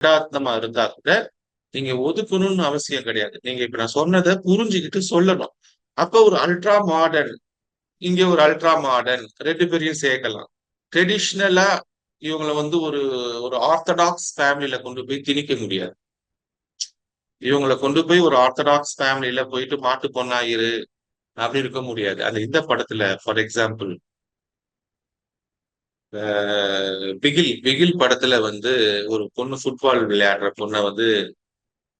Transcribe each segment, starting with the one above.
ரெண்டாத்தமா இருந்தா கூட நீங்க ஒதுக்கணும்னு அவசியம் கிடையாது. நீங்க இப்ப நான் சொன்னதை புரிஞ்சுக்கிட்டு சொல்லணும். அப்ப ஒரு அல்ட்ரா மாடர்ன் இங்க ஒரு அல்ட்ரா மாடர்ன் ரெண்டு பேரையும் சேர்க்கலாம். ட்ரெடிஷ்னலா இவங்களை வந்து ஒரு ஒரு ஆர்த்தடாக்ஸ் ஃபேமிலியில கொண்டு போய் திணிக்க முடியாது. இவங்களை கொண்டு போய் ஒரு ஆர்த்தடாக்ஸ் ஃபேமிலியில போயிட்டு மாட்டு பொண்ணாயிரு அப்படி இருக்க முடியாது. அந்த இந்த படத்துல ஃபார் எக்ஸாம்பிள் பிகில் பிகில் படத்துல வந்து ஒரு பொண்ணு ஃபுட்பால் விளையாடுற பொண்ணை வந்து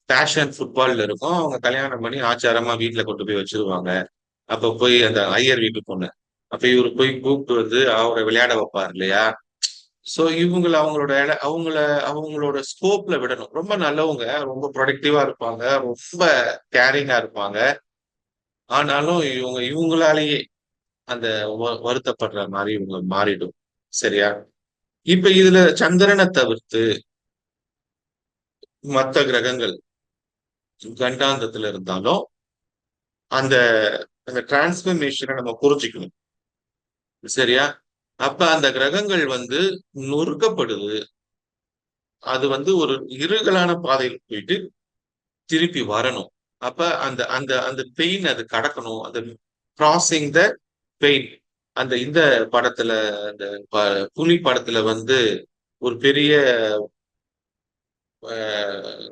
பேஷன் ஃபுட்பால்ல இருக்கும். அவங்க கல்யாணம் பண்ணி ஆச்சாரமா வீட்டுல கொண்டு போய் வச்சிருவாங்க. அப்ப போய் அந்த ஐயர் வீட்டு பொண்ணு. அப்ப இவர் போய் கூப்பிட்டு வந்து அவரை விளையாட வைப்பார் இல்லையா? சோ இவங்கள அவங்களோட இட- அவங்கள அவங்களோட ஸ்கோப்ல விடணும். ரொம்ப நல்லவங்க ரொம்ப ப்ரொடக்டிவா இருப்பாங்க ரொம்ப கேரிங்கா இருப்பாங்க. ஆனாலும் இவங்க இவங்களாலேயே அந்த வருத்தப்படுற மாதிரி இவங்க மாறிடும். சரியா? இப்ப இதுல சந்திரனை தவிர்த்து மத்த கிரகங்கள் கண்டாந்தத்துல இருந்தாலும் அந்த அந்த டிரான்ஸ்பர்மேஷனை நம்ம புரிஞ்சுக்கணும். சரியா? அப்ப அந்த கிரகங்கள் வந்து நொறுக்கப்படுது. அது வந்து ஒரு இருகலான பாதையில் போயிட்டு திருப்பி வரணும். அப்ப அந்த அந்த அந்த பெயின் அது கடக்கணும். அந்த கிராசிங் த பெயின் அந்த இந்த படத்துல அந்த ப- புலி படத்துல வந்து ஒரு பெரிய அஹ்,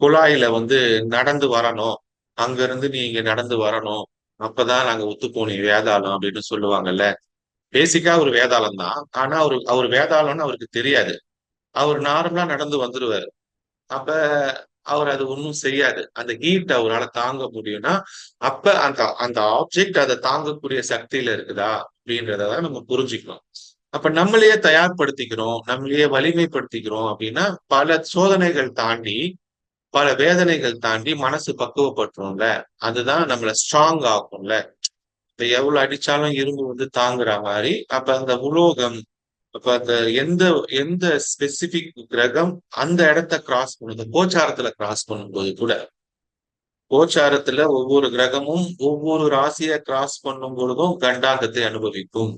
குழாயில வந்து நடந்து வரணும். அங்க இருந்து நீங்க நடந்து வரணும். அப்பதான் நாங்க ஒத்துப்போனி வேதாளம் அப்படின்னு சொல்லுவாங்கல்ல. பேசிக்கா ஒரு வேதாளம் தான். ஆனா அவரு அவர் வேதாளம்னு அவருக்கு தெரியாது. அவர் நார்மலா நடந்து வந்துருவாரு. அப்ப அவர் அது ஒன்றும் செய்யாது. அந்த ஹீட் அவரால தாங்க முடியும்னா அப்ப அந்த அந்த ஆப்ஜெக்ட் அதை தாங்கக்கூடிய சக்தியில இருக்குதா அப்படின்றத நம்ம புரிஞ்சுக்கணும். அப்ப நம்மளையே தயார்படுத்திக்கிறோம் நம்மளையே வலிமைப்படுத்திக்கிறோம் அப்படின்னா பல சோதனைகள் தாண்டி பல வேதனைகள் தாண்டி மனசு பக்குவப்பட்டுரும்ல அதுதான் நம்மள ஸ்ட்ராங் ஆகும்ல இப்ப எவ்வளவு அடிச்சாலும் இரும்பு வந்து தாங்குற மாதிரி அப்ப அந்த உலோகம் அப்ப அந்த எந்த எந்த ஸ்பெசிபிக் கிரகம் அந்த இடத்த கிராஸ் பண்ணுது கோச்சாரத்துல கிராஸ் பண்ணும்போது கூட கோச்சாரத்துல ஒவ்வொரு கிரகமும் ஒவ்வொரு ராசியை கிராஸ் பண்ணும் பொழுதும் கண்டாந்தத்தை அனுபவிக்கும்.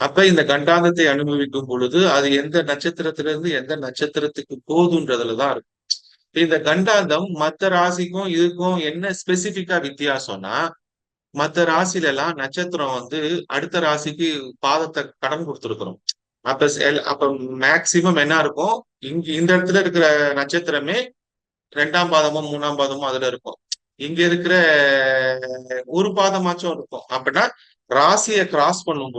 அப்ப இந்த கண்டாந்தத்தை அனுபவிக்கும் பொழுது அது எந்த நட்சத்திரத்திலிருந்து எந்த நட்சத்திரத்துக்கு போகுதுன்றதுலதான் இருக்கும். இந்த கண்டாந்தம் மத்த ராசிக்கும் இதுக்கும் என்ன ஸ்பெசிபிக்கா வித்தியாசம்னா மத்த ராசில எல்லாம் நட்சத்திரம் வந்து அடுத்த ராசிக்கு பாதத்தை கடன் கொடுத்துருக்கிறோம். அப்ப அப்ப மேக்சிமம் என்ன இருக்கும்? இங்க இந்த இடத்துல இருக்கிற நட்சத்திரமே ரெண்டாம் பாதமும் மூணாம் பாதமும் அதுல இருக்கும். இங்க இருக்கிற ஒரு பாதமாச்சும் இருக்கும். அப்படின்னா ராசியை கிராஸ் பண்ணும் பொழுது